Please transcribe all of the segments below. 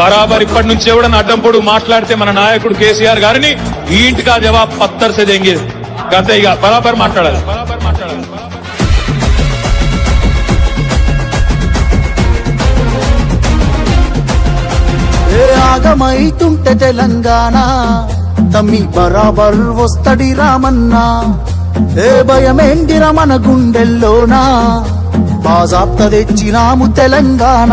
బరాబర్ ఇప్పటి నుంచి ఎవడన్నా అడ్డంపొడు మాట్లాడితే మన నాయకుడు కేసీఆర్ గారిని ఈంటికా ఇంటికా జవాబ్ పత్తర్ సే దేంగే. ఇక బరాబర్ మాట్లాడాలి. బరాబర్ మాట్లాడాలి. ఆగమైతుంటే తెలంగాణ? తమ్మి బరాబర్ వస్తడి రామన్నా. ఏ భయమేంటిర మన గుండెల్లోనా? బాజాప్త తెచ్చినాము తెలంగాణ.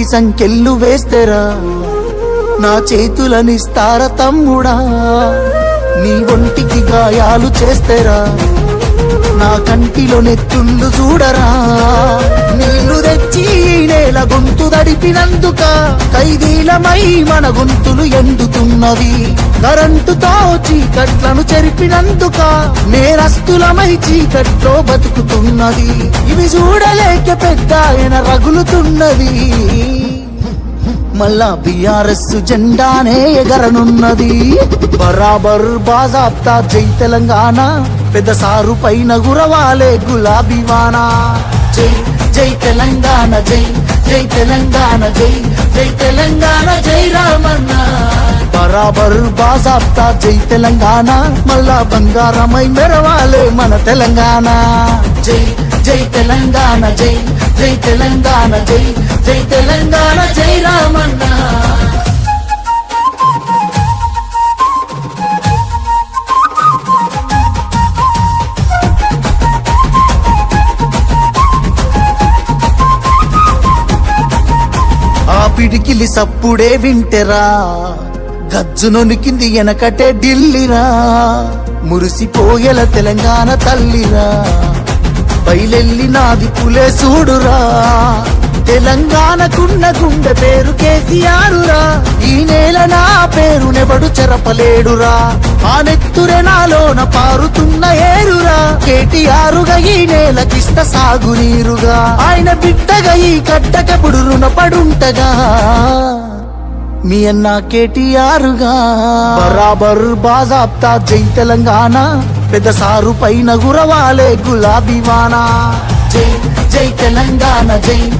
చేతికి సంకెళ్ళు వేస్తేరా? నా చేతులనిస్తార తమ్ముడా? నీ ఒంటికి గాయాలు చేస్తేరా? నా కంటిలో నెత్తుళ్ళు చూడరా? నీళ్ళు తెచ్చి నేల గొంతు దడిపినందుక ఖైదీలమై మన గొంతులు ఎండుతున్నవి కరెంటుతో చీకట్లను చెరిపినందుక నేరస్తులమై చీకట్లో బతుకుతున్నది. ఇవి చూడలేక పెద్ద ఆయన రగులుతున్నది. మళ్ళా బిఆర్ఎస్ జెండానే ఎగరనున్నది. బరాబర్ బాజాప్తా జై తెలంగాణ పెద్ద సారు పైన గురవాలే గులాబీ వానా. జై జై తెలంగాణ జై జై తెలంగాణ జై జై తెలంగాణ జై రామన్నా. బరాబర్ బాజాప్తా జై తెలంగాణ మళ్ళా బంగారమై మెరవాలే మన తెలంగాణ. జై జై తెలంగాణ జై జై తెలంగాణ జై జై తెలంగాణ జై రామన్న. ఆ పిడికిలి సప్పుడే వింటెరా. గజ్జునొనికింది వెనకటే ఢిల్లీరా. మురిసిపోయేల తెలంగాణ తల్లిరా. బయలెల్లి నాది పులే చూడురా తెలంగాణకున్న గుండె పేరు కేసీఆరురా. ఈ నేల నా పేరు నెబడు చెరపలేడురా. ఆ నెత్తురే నాలోన పారుతున్న ఏరురా. కేటీఆరుగా ఈ నేలకిష్ట సాగునీరుగా. ఆయన బిడ్డగా ఈ కట్టకెప్పుడు రుణపడుంటగా మీ అన్న కేటీఆరుగా. బరాబర్ బాజాప్తా జై తెలంగాణ. పెద్ద సారు పైన గురవాలే గులాబీ వానా. జై జై తెలంగాణ జై.